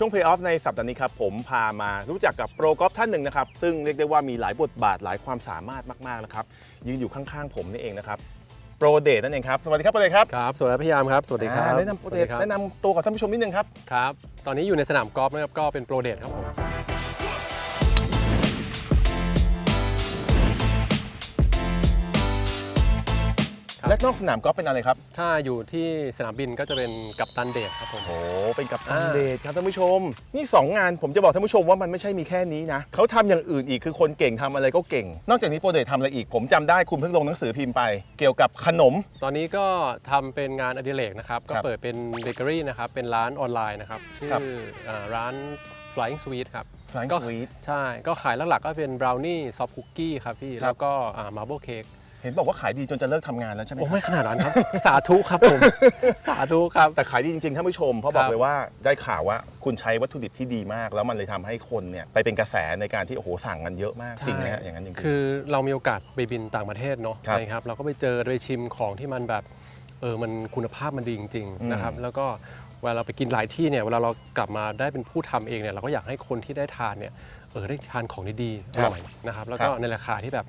ช่วง Play Off ในสัปดาห์นี้ครับผมพามารู้จักกับโปรกอล์ฟท่านหนึ่งนะครับ ซึ่งเรียกได้ว่ามีหลายบทบาทหลายความสามารถมากๆนะครับยืนอยู่ข้างๆ ผมนี่เองนะครับโปรเดทนั่นเองครับ สวัสดีครับโปรเดทครับครับสวัสดีครับพี่ยามครับ สวัสดีครับอ่าแนะนำโปรเดทสวัสดีครับแนะนำตัวกับท่านผู้ชมนิดนึงครับครับ ตอนนี้อยู่ในสนามกอล์ฟนะครับก็เป็นโปรเดทครับผม และนอกสนามกอล์ฟเป็นอะไรครับ ถ้าอยู่ที่สนามบินก็จะเป็นกัปตันเดทครับผม โอ้เป็นกับตันอ่าเดทครับท่านผู้ชม นี่ 2 งานผมจะบอกท่านผู้ชมว่ามันไม่ใช่มีแค่นี้นะเขาทำอย่างอื่นอีกคือคนเก่งทำอะไรก็เก่ง นอกจากนี้โปรเดททำอะไรอีก ผมจำได้คุณเพิ่งลงหนังสือพิมพ์ไป เกี่ยวกับขนม ตอนนี้ก็ทำเป็นงานอดิเรกนะครับก็ครับเปิดเป็นเบเกอรี่นะครับเป็นร้านออนไลน์นะครับชื่อครับเอ่อร้าน Flying Sweet ครับ Flying ก็ Sweet ใช่ ก็ขายหลักๆก็เป็นบราวนี่ซอฟต์คุกกี้ครับพี่ครับแล้วก็มาร์เบิลเค้ก เห็นบอกว่าขายดีจนจะเลิกทำงานแล้วใช่ไหมคโอ้รับ ไม่ขนาดนั้นครับ สาธุครับผม สาธุครับ แต่ขายดีจริงๆท่านผู้ชม เพราะบอกครับเลยว่าได้ข่าวว่าคุณใช้วัตถุดิบที่ดีมาก แล้วมันเลยทำให้คนเนี่ยไปเป็นกระแสในการที่โอ้โหสั่งกันเยอะมากจริงไหมฮะอย่างนั้นจริงๆ คือเรามีโอกาสไปบินต่างประเทศเนาะครับนะครับ เราก็ไปเจอไปชิมของที่มันแบบเออมันคุณภาพมันดีจริงอืม ๆนะครับ แล้วก็เวลาเราไปกินหลายที่เนี่ยเวลาเรากลับมาได้เป็นผู้ทำเองเนี่ยเราก็อยากให้คนที่ได้ทานเนี่ยเออได้ทานของดีๆอร่อยนะครับ แล้วก็ครับในราคาที่แบบ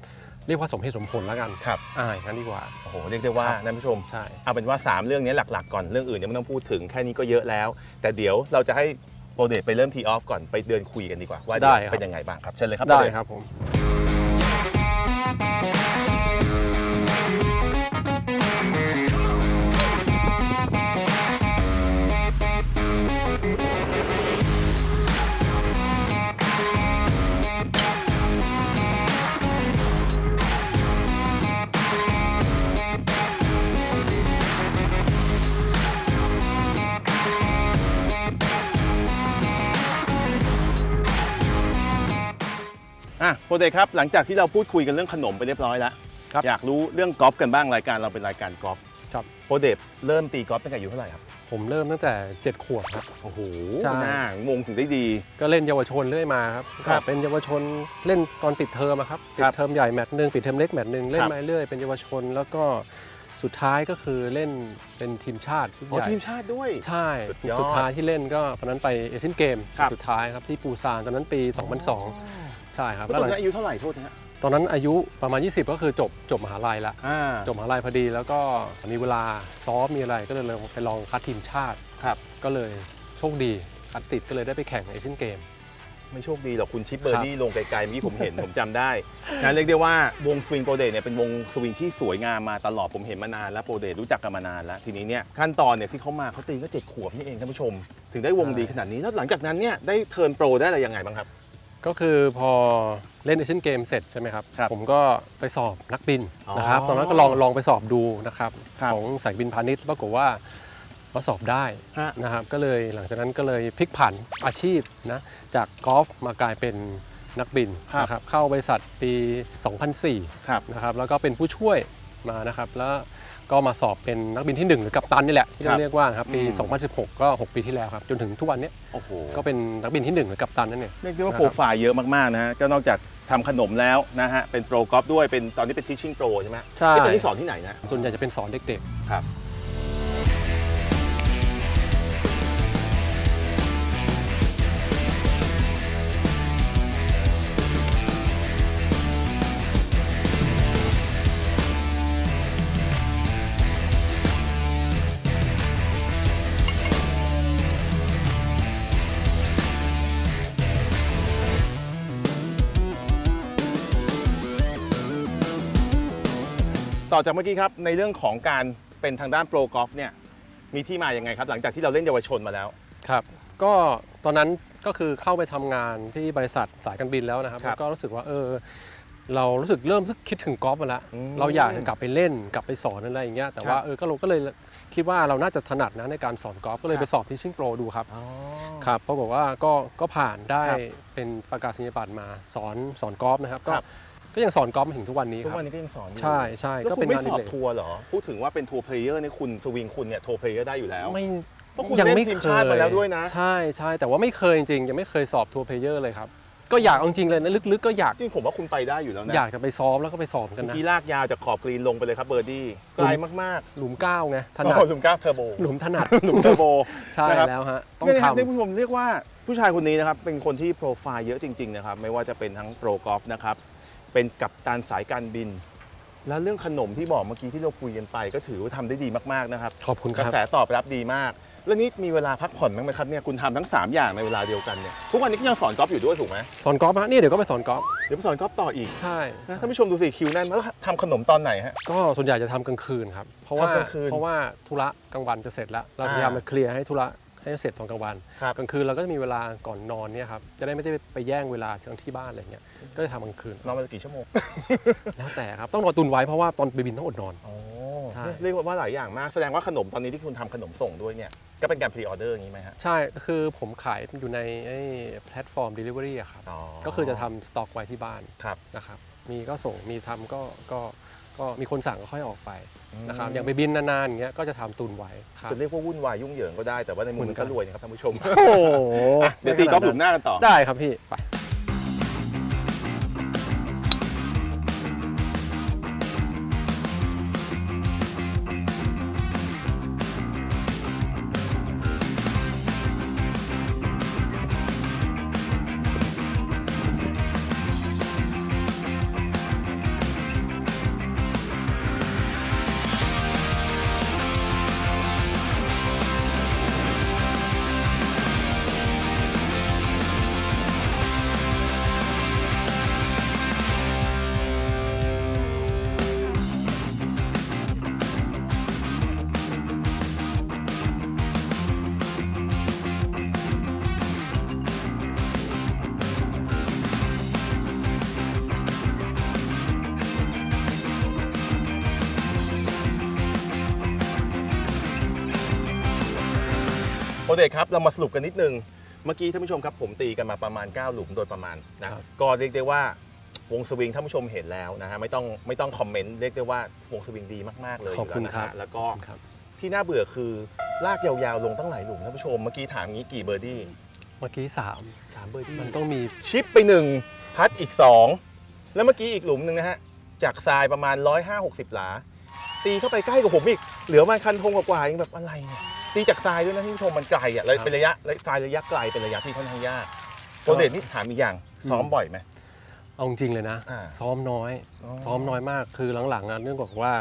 เรียกว่าสมเหตุสมผลแล้วกันครับ อ่าอย่างนั้นดีกว่า โอ้โหเรียกได้ว่าครับท่านผู้ชม ใช่ เอาเป็นว่า 3 เรื่องนี้หลักๆก่อนเรื่องอื่นเนี่ยไม่ต้องพูดถึงแค่นี้ก็เยอะแล้ว แต่เดี๋ยวเราจะให้โปรเดทไปเริ่มทีออฟก่อนไปเดินคุยกันดีกว่า ว่าได้เดี๋ยวครับ เป็นยังไงบ้างครับเชิญเลยครับได้โปเทครับผม อะโปรเดทครับหลังจากที่เราพูดคุยกันเรื่องขนมไปเรียบร้อยแล้วครับอยากรู้เรื่องกอล์ฟกันบ้างรายการเราเป็นรายการกอล์ฟครับโปรเดทเริ่มตีกอล์ฟตั้งแต่อายุเท่าไหร่ครับผมเริ่มตั้งแต่เจ็ดขวบครับ โอ้โหใช่น่างงถึงได้ดี ก็เล่นเยาวชนเรื่อยมาครับครับก็เป็นเยาวชนเล่นตอนปิดเทอมอะครับ ปิครัดบเทอมใหญ่แมตช์หนึ่งปิดเทอมเล็กแมตช์หนึ่งเล่นครับมาเรื่อยเป็นเยาวชน แล้วก็สุดท้ายก็คือเล่นเป็นทีมชาติชุดอ๋อใหญ่ทีมชาติด้วย ใช่สุดยอดสุดท้ายที่เล่นก็ตอนนั้นไปเอเชียนเกมครับสุดท้ายครับที่ปูซานตอนนั้นปี 2002 ใช่ครับแล้แล้ววตอนหลังนั้นอายุเท่าไหร่โทษนะฮะตอนนั้นอายุประมาณ 20 ก็คือจบจบมหาลัยละอ่าจบมหาลัยพอดีแล้วก็มีเวลาซ้อมมีอะไรก็เลยไปลองคัดทีมชาติ ครับ ก็เลยโชคดีคัดติดก็เลยได้ไปแข่งเอเชียนเกม ไม่โชคดีหรอกคุณชิปเบอร์ดี้ลงไกลๆเมื่อกี้ผมเห็น ผมจำได้นะเรียกได้ว่าวงสวิงโปรเดทเนี่ยเป็นวงสวิงที่สวยงามมาตลอดผมเห็นมานานแล้วโปรเดทรู้จักกันมานานแล้วทีนี้เนี่ยขั้นตอนเนี่ยที่เขามาเขาตีก็เจ็ดขวบนี่เองท่านผู้ชม ถึงได้วงดีขนาดนี้แล้วหลังจากนั้นเนี่ยได้เทิร์นโปรได้อะไรยังไงบ้างครับ ก็คือพอเล่นเอเชียนเกมเสร็จใช่ไหมครับ ครับผมก็ไปสอบนักบินอ๋อนะครับตอนนั้นก็ลองลองไปสอบดูนะครับครับ ของสายบินพาณิชย์ปรากฏว่าก็สอบได้ฮะ นะครับก็เลยหลังจากนั้นก็เลยพลิกผันอาชีพนะจากกอล์ฟมากลายเป็นนักบินครับ นะครับเข้าบริษัทปี 2004 ครับ นะครับแล้วก็เป็นผู้ช่วยมานะครับแล้ว ก็มาสอบเป็นนักบินที่หนึ่งหรือกัปตันนี่แหละที่ครับเราเรียกว่านะครับปีอืม2016 ก็ 6 ปีที่แล้วครับจนถึงทุกวันเนี้ยโอ้โหก็เป็นนักบินที่หนึ่งหรือกัปตันนั่นเองเรียกได้ว่านะครับโปรไฟล์เยอะมากๆนะฮะก็นอกจากทำขนมแล้วนะฮะเป็นโปรกอล์ฟด้วยเป็นตอนนี้เป็นทิชชิ่งโปรใช่ไหมใช่เอ๊ะตอนนี้สอนที่ไหนนะส่วนใหญ่จะเป็นสอนเด็กครับ ต่อจากเมื่อกี้ครับในเรื่องของการเป็นทางด้านโปรกอล์ฟเนี่ยมีที่มาอย่างไงครับ หลังจากที่เราเล่นเยาวชนมาแล้วๆครับ ก็ตอนนั้นก็คือเข้าไปทำงานที่บริษัทสายการบินแล้วนะครับครับแล้วก็รู้สึกว่าเออเรารู้สึกเริ่มคิดถึงกอล์ฟมาแล้วอืมเราอยากจะกลับไปเล่นกลับไปสอนอะไรอย่างเงี้ยแต่ว่าครับเออก็เราก็เลยคิดว่าเราน่าจะถนัดนะในการสอนกอล์ฟก็เลยครับไปสอบที่ชิงโปรดูครับอ๋อครับปรากฏว่าก็ก็ผ่านได้ครับเป็นประกาศนียบัตรมาสอนสอนกอล์ฟนะครับก็ครับ ก็ยังสอนกอล์ฟมาถึงทุกวันนี้ทุกครับวันนี้ก็ยังสอนอยู่ใช่ใช่แล้วก็คุเป็ณนไม่งานสออบดิเรกทัวร์เหรอ พูดถึงว่าเป็นทัวร์เพลเยอร์นี่คุณสวิงคุณเนี่ยทัวร์เพลเยอร์ได้อยู่แล้ว ไม่เพราะคุณยังเล่นไม่ทีมเคชาติยมาแล้วด้วยนะ ใช่ใช่แต่ว่าไม่เคยจริงๆยังไม่เคยสอบทัวร์เพลเยอร์เลยครับก็อยากเอาจริงๆเลยนะลึกๆก็อยากจริงผมว่าคุณไปได้อยู่แล้วนะอยากจะไปซ้อมแล้วก็ไปซ้อมกันเมื่อนะ กี้ลากยาวจากขอบกรีนลงไปเลยครับเบอร์ดี้ไกลมากหลุมเก้าไงๆถนัดโอ้หลุมก้าเทอร์โบหลุมถนัดหลุมเทอร์โบใช่นะครับ แล้วฮะต้องเนี่ยนะครับทำท่านผู้ชมเรียกว่าผู้ชายคนนี้นะครับเป็นคนที่โปรไฟล์เยอะจริงๆนะครับไม่ว่าจะเป็นทั้งโปรกอล์ฟนะครับ เป็นกัปตันสายการบิน แล้วเรื่องขนมที่บอกเมื่อกี้ที่เราคุยกันไป ก็ถือว่าทำได้ดีมากๆนะครับขอบคุณคกระรับ แสตอบรับดีมาก แล้วนี่มีเวลาพักผ่อนบ้างไหมครับเนี่ยคุณทำทั้ง3อย่างในเวลาเดียวกันเนี่ยทุกวันนี้ก็ยังสอนกอล์ฟอยู่ด้วยถูกไหมสอนกอล์ฟฮะนี่เดี๋ยวก็ไปสอนกอล์ฟเดี๋ยวไปสอนกอล์ฟต่ออีกใช่ นะท่านผู้ชมดูสิคิวแน่นแล้วทำขนมตอนไหนฮะ ก็ส่วนใหญ่จะทำกลางคืนครับ เพราะว่าทำกลางคืนเพราะว่าธุระกลางวันจะเสร็จแล้ว เราอ่า พยายามมาเคลียร์ให้ธุระ ให้เสร็จตอนกลางวันครับกลางคืนเราก็จะมีเวลาก่อนนอนเนี่ยครับจะได้ไม่ได้ไปแย่งเวลาทั้งที่บ้านอะไรเงี้ยก็จะทำกลางคืน นอนมากี่ชั่วโมงแล้วแต่ครับต้องรอตุนไว้เพราะว่าตอนไปบินต้องอดนอน โอ้ใช่ เรียกว่าหลายอย่างมาก แสดงว่าขนมตอนนี้ที่คุณทำขนมส่งด้วยเนี่ยก็เป็นการพรีออเดอร์อย่างนี้ไหมฮะใช่ก็คือผมขายอยู่ในไอ้แพลตฟอร์ม Delivery อะครับก็คือจะทำสต็อกไว้ที่บ้านครับ นะครับมีก็ส่งมีทำก็ก็ก็มีคนสั่งก็ค่อยออกไป นะครับอืมอย่างไปบินนานๆอย่างเงี้ยก็จะทำตุนไว้ครับ จะเรียกว่าวุ่นวายยุ่งเหยิงก็ได้แต่ว่าในมุมเหมืมัอนนกัก็นรวยนะครับท่านผู้ชมโอ้โห อะเดี๋ยวตีกอล์ฟหลุมหน้ากันต่อ ได้ครับพี่ไป โอเดชครับ เรามาสรุปกันนิดนึง เมื่อกี้ท่านผู้ชมครับผมตีกันมาประมาณ 9 หลุมโดยประมาณนะครับก็เรียกได้ว่าวงสวิงท่านผู้ชมเห็นแล้วนะฮะไม่ต้องไม่ต้องคอมเมนต์เรียกได้ว่าวงสวิงดีมากๆเลยขอบคุณยู่แล้วนะครัฮะบแล้วก็ครับที่น่าเบื่อคือลากยาวๆลงตั้งหลายหลุมท่านผู้ชมเมื่อกี้ถามงี้กี่เบอร์ดี้เมื่อกี้สามสามเบอร์ดี้มันต้องมีชิปไปหนึ่งพัดอีกสองแล้วเมื่อกี้อีกหลุมหนึ่งนะฮะจากทรายประมาณ105 60 หลา ตีเข้าไปใกล้กับผมอีก เหลือมาคันธงกว่าๆยังแบบอะไรเนี่ย ตีจากทรายด้วยนะที่ผู้ชมมันไกลอะเลยเป็นระยะทรายระยะไกลเป็นระยะที่ค่อนข้างยากโปรเดชนี่ถามอีกอย่างซ้อมบ่อยไหมเอาจริงๆเลยนะอ่าซ้อมน้อยอ๋อซ้อมน้อยมากคือหลังๆอะเนื่องจากว่า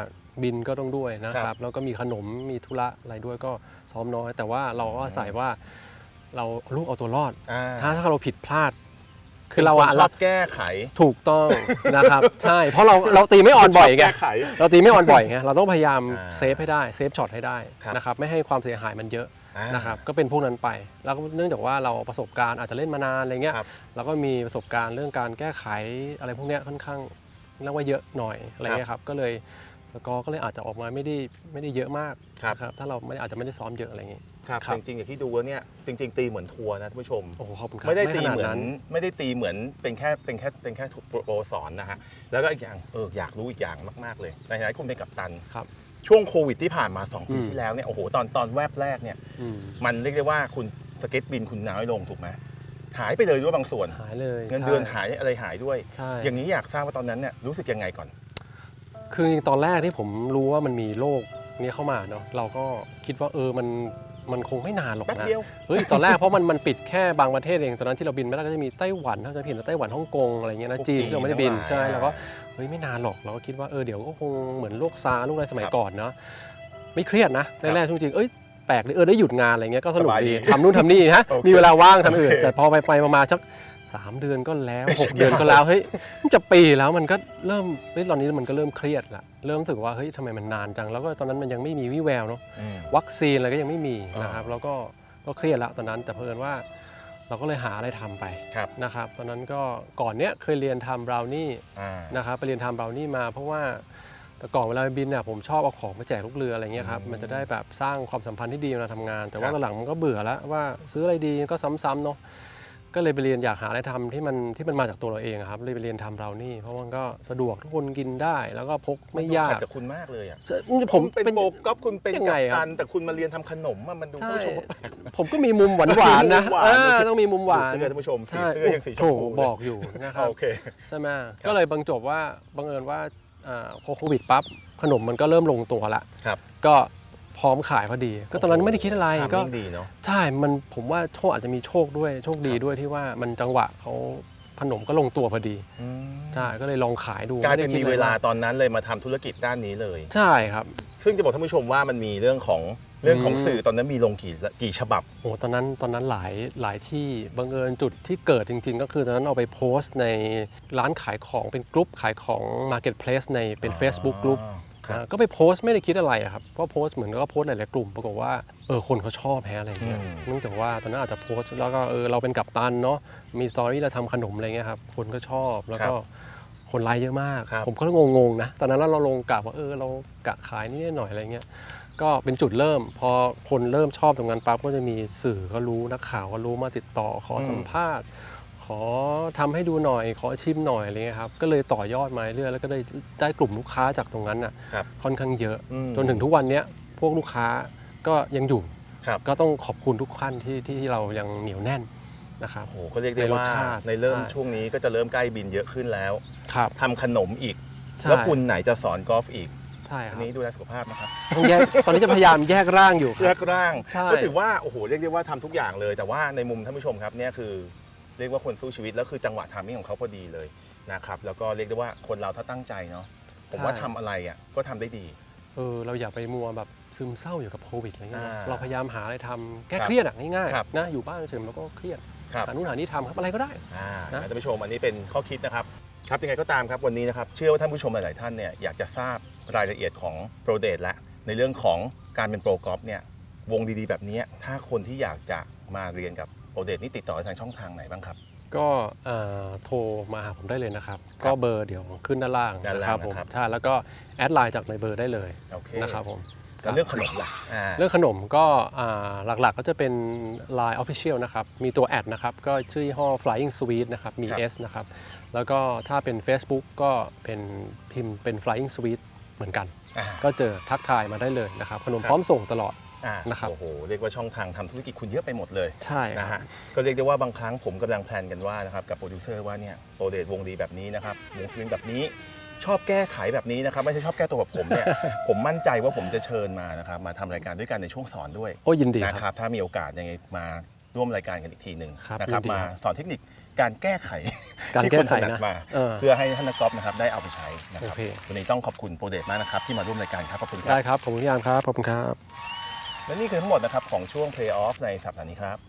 บินก็ต้องด้วยนะคครัรับบแล้วก็มีขนมมีธุระอะไรด้วยก็ซ้อมน้อย แต่ว่าเราก็อาศัยว่าเราลูกเอาตัวรอดอ่าถ้าถ้าเราผิดพลาด คือเราอะป็นนชเราอบแก้ไข ถูกต้องนะครับ ใช่เพราะเราเราตีไม่ออนบ่อยชไงแก้ไขเราตีไม่ออนบ่อยไงเราต้องพยายามอ่าเซฟให้ได้เซฟช็อตให้ได้ครับนะครับไม่ให้ความเสียหายมันเยอะอ่านะครับก็เป็นพวกนั้นไป แล้วก็เนื่องจากว่าเราประสบการณ์อาจจะเล่นมานานอะไรเงี้ยครับเราก็มีประสบการณ์เรื่องการแก้ไขอะไรพวกเนี้ยค่อนข้างเรียกว่าเยอะหน่อยอะไรเงี้ยครับก็เลย สกอร์ก็เลยอาจจะออกมาไม่ได้ไม่ได้เยอะมากครับ นะครับถ้าเราไม่อาจจะไม่ได้ซ้อมเยอะอะไรเงี้ยครับครับจริงๆอย่างที่ดูแล้วเนี่ยจริง ๆ ตีเหมือนทัวร์นะท่านผู้ชม โอ้โหขอบคุณครับไม่ได้ตีขนาเหมือนนั้น ไม่ได้ตีเหมือนเป็นแค่เป็นแค่เป็นแค่โปรสอนนะฮะแล้วก็อีกอย่างเอออยากรู้อีกอย่างมากๆเลยในฐานะที่คุณเป็นกัปตัน ครับ ช่วงโควิดที่ผ่านมา 2 ปีอืม ที่แล้วเนี่ยโอ้โหตอนตอนแวบแรกเนี่ยอืมมันเรียกได้ว่าคุณสเก็ตบินคุณน้อยลงถูกไหมหายไปเลยด้วยบางส่วน หายเลยเงินเดือนใช่หายอะไรหายด้วย ใช่ อย่างนี้อยากทราบว่าตอนนั้นเนี่ยรู้สึกยังไงก่อน คือตอนแรกที่ผมรู้ว่ามันมีโรคนี้เข้ามาเนาะเราก็คิดว่าเออมันมันคงไม่นานหรอกแป๊บนะเดียว เฮ้ยตอนแรกเพราะมันมันปิดแค่บางประเทศเองตอนนั้นที่เราบินไม่ได้ก็จะมีไต้หวันถ้าจะผิดไต้หวันฮ่องกงอะไรเงี้ยนะพวกจีนจีนที่เราไม่ได้บินทั้งหลายใช่อ่าเราก็เฮ้ยไม่นานหรอกเราก็คิดว่าเออเดี๋ยวก็คงเหมือนโรคซาร์โรคอะไรสมัยครับก่อนเนาะไม่เครียดนะครัแรบกๆจริงๆเอ้ยแปลกเลยเออได้หยุดงานอะไรเงี้ยก็สนุกสบายดีดีทำนู่นทำนี่ฮะโอเคมีเวลาว่างทำอื่นโอเค แต่พอไปไปๆมาๆสัก สามเดือนก็แล้วหกเดือนก็แล้วเฮ้ยมันจะปีแล้วมันก็เริ่มเฮ้ยตอนนี้มันก็เริ่มเครียดละเริ่มรู้สึกว่าเฮ้ยทำไมมันนานจัง แล้วก็ตอนนั้นมันยังไม่มีวิแววเนาะอืมวัคซีนอะไรก็ยังไม่มีอ่านนะครับ แล้วก็ก็เครียดแล้วตอนนั้นแต่เพิ่นว่า เราก็เลยหาอะไรทำไปครับนะครับ ตอนนั้นก็ก่อนเนี้ยเคยเรียนทำบราวนี่อ่านะครับไปเรียนทำบราวนี่มา เพราะว่าแต่ก่อนเวลาบินเนี่ยผมชอบเอาของไปแจกลูกเรืออะไรเงี้ยครับอืมมันจะได้แบบสร้างความสัมพันธ์ที่ดีเวลาทำงาน แต่ว่าครับตอนหลังมันก็เบื่อแล้วว่าซื้ออะไรดีก็ซ้ำๆเนาะ ก็เลยไปเรียนอยากหาอะไรทำที่มันที่มันมาจากตัวเราเองอะครับเลยไปเรียนทำเรานี่ เพราะมันก็สะดวกทุกคนกินได้ แล้วก็พกไม่ยาขักดกับคุณมากเลยอะผมเป็นโปรก๊อฟคุณเป็นยังกัไงปครับตัน แต่คุณมาเรียนทำขนมอะมันดูใช่ ท่านผู้ชมว่าแปลก ผมก็มีมุมหวานหวานๆนะมีมุมหวาน เออต้องมีมุมหวานดูเสื้อท่านผู้ชมสีใช่เสื้อยังสีชโถมพูเลยบอกอยู่นะครับ โอเค ใช่ไหมก็เลยบรรจบว่าบังเอิญว่าอ่าพอโควิดปั๊บขนมมันก็เริ่มลงตัวละครับ ก็ พร้อมขายพอดี ก็ตอนนั้นไม่ได้คิดอะไรทามก็มิ่งดีเนาะใช่มันผมว่าโชคอาจจะมีโชคด้วยโชคดีด้วยที่ว่ามันจังหวะเขาขนมก็ลงตัวพอดีอืมใช่ก็เลยลองขายดูกลายเป็นไได้มีคิดเวอะไรลาตอนนั้นเลยมาทำธุรกิจด้านนี้เลย ใช่ครับ ซึ่งจะบอกท่านผู้ชมว่ามันมีเรื่องของเรื่องของอืมสื่อตอนนั้นมีลงกี่กี่ฉบับโอ้ตอนนั้นตอนนั้นหลายหลายที่บังเอิญจุดที่เกิดจริง ๆ ก็คือตอนนั้นเอาไปโพสต์ในร้านขายของเป็นกลุ่มขายของ Marketplace ในเป็น Facebook กลุ่มครับอ่า ก็ไปโพสต์ไม่ได้คิดอะไรอะครับก็โพสต์เหมือนก็โพสต์หลายๆกลุ่มปรากฏว่าเออคนเขาชอบแฮะอะไรเงี้ยอืมเนื่องจากว่าตอนนั้นอาจจะโพสต์แล้วก็เออเราเป็นกัปตันเนาะมีสตอรี่เราทำขนมอะไรเงี้ยครับคนก็ชอบแล้วก็คนไลค์เยอะมากครับผมก็งงๆนะตอนนั้นเราลงกะว่าเออเรากะขายนิดหน่อยอะไรเงี้ยก็เป็นจุดเริ่ม พอคนเริ่มชอบตรงนั้นปั๊บก็จะมีสื่อก็รู้นักข่าวก็รู้มาติดต่อขอสัมภาษณ์ ขอทำให้ดูหน่อย ขอชิมหน่อยอะไรเงี้ยครับก็เลยต่อยอดมาเรื่อยแล้วก็ได้ได้กลุ่มลูกค้าจากตรงนั้นน่ะครับค่อนข้างเยอะอืมจนถึงทุกวันเนี้ยพวกลูกค้าก็ยังอยู่ครับก็ต้องขอบคุณทุกท่านที่ที่เรายังเหนียวแน่นนะครับโอ้โหก็เรียกได้ในรสว่าชาติในเริ่มใช่ช่วงนี้ก็จะเริ่มใกล้บินเยอะขึ้นแล้วครับทำขนมอีกใช่แล้วคุณไหนจะสอนกอล์ฟอีกใช่คอัรันบนี้ดูแลสุขภาพนะครับต้องแยกตอนนี้จะพยายามแยกร่างอยู่คแยรับกร่างใช่ก็ถือว่าโอ้โหเรียกได้ว่าทำทุกอย่างเลย แต่ว่าในมุมท่านผู้ชมครับเนี่ยคือ เรียกว่าคนสู้ชีวิตแล้วคือจังหวะทามมิ่งของเขาพอดีเลยนะครับแล้วก็เรียกได้ว่าคนเราถ้าตั้งใจเนาะผมว่าทำอะไรอะก็ทำได้ดี เออเราอย่าไปมัวแบบซึมเศร้าอยู่กับโควิดอะไรเงี้ยอ่าเราพยายามหาอะไรทำแก้ครับเครียดอะง่ายครับ ๆนะอยู่บ้านเฉยๆแล้วก็เครียดครับ หานู่นหานี่ทำครับอะไรก็ได้ อ่านะ ท่านผู้ชมอันนี้เป็นข้อคิดนะครับครับยังไงก็ตามครับวันนี้นะครับเชื่อว่าท่านผู้ชมหลาย ๆ ท่านเนี่ยอยากจะทราบรายละเอียดของโปรเดตและ ในเรื่องของการเป็นโปรกอล์ฟเนี่ยวงดี ๆ แบบนี้ถ้าคนที่อยากจะมาเรียนกับ โปรเดตนี่ติดต่อทางช่องทางไหนบ้างครับ ก็เอ่อโทรมาหาผมได้เลยนะครับครับก็เบอร์เดี๋ยวขึ้นด้านล่างด้านนะล่างครับ ผมนะครับใช่แล้วก็แอดไลน์จากในเบอร์ได้เลยโอเคนะครับผม แล้วเรื่องขนมล่ะอ่า เรื่องขนมก็อ่าหลักๆก็จะเป็น Line Official นะครับ มีตัวแอดนะครับ ก็ชื่อยี่ห้อ Flying Sweet นะครับ มี ครับ S นะครับ แล้วก็ถ้าเป็น Facebook ก็เป็นพิมพ์เป็น Flying Sweet เหมือนกัน อ่า ก็เจอทักทายมาได้เลยนะครับ ขนมครับ พร้อมส่งตลอด อ่านะครับโอ้โหเรียกว่าช่องทางทำธุรกิจคุณเยอะไปหมดเลยใช่นะครัฮะบก็เรียกได้ว่าบางครั้งผมกำลังแพลนกันว่านะครับกับโปรดิวเซอร์ว่าเนี่ยโปรเดตวงดีแบบนี้นะครับวงสวิงแบบนี้ ชอบแก้ไขแบบนี้นะครับไม่ใช่ชอบแก้ตัวแบบผมเนี่ย ผมมั่นใจว่าผมจะเชิญมานะครับมาทำรายการด้วยกันในช่วงสอนด้วย โอ้ยินดีนะคครัรับ บถ้ามีโอกาสยังไงมาร่วมรายการกันอีกทีหนึ่งครับนะครับยินดีมาครับสอนเทคนิคการแก้ไขการที่แก้คนไขถนัดนะมาเออเพื่อให้ท่านนักกอล์ฟนะครับได้เอาไปใช้นะคโอรับเค วันนี้ต้องขอบคุณโปรเดตมากนะครับที่มาร่วมรายการครับขอบคุณคได้รับครับ ขอบคุณพี่ยามครับ ขอบคุณครับ และนี่คือทั้งหมดนะครับของช่วง Play Off ในสัปดาห์นี้ครับ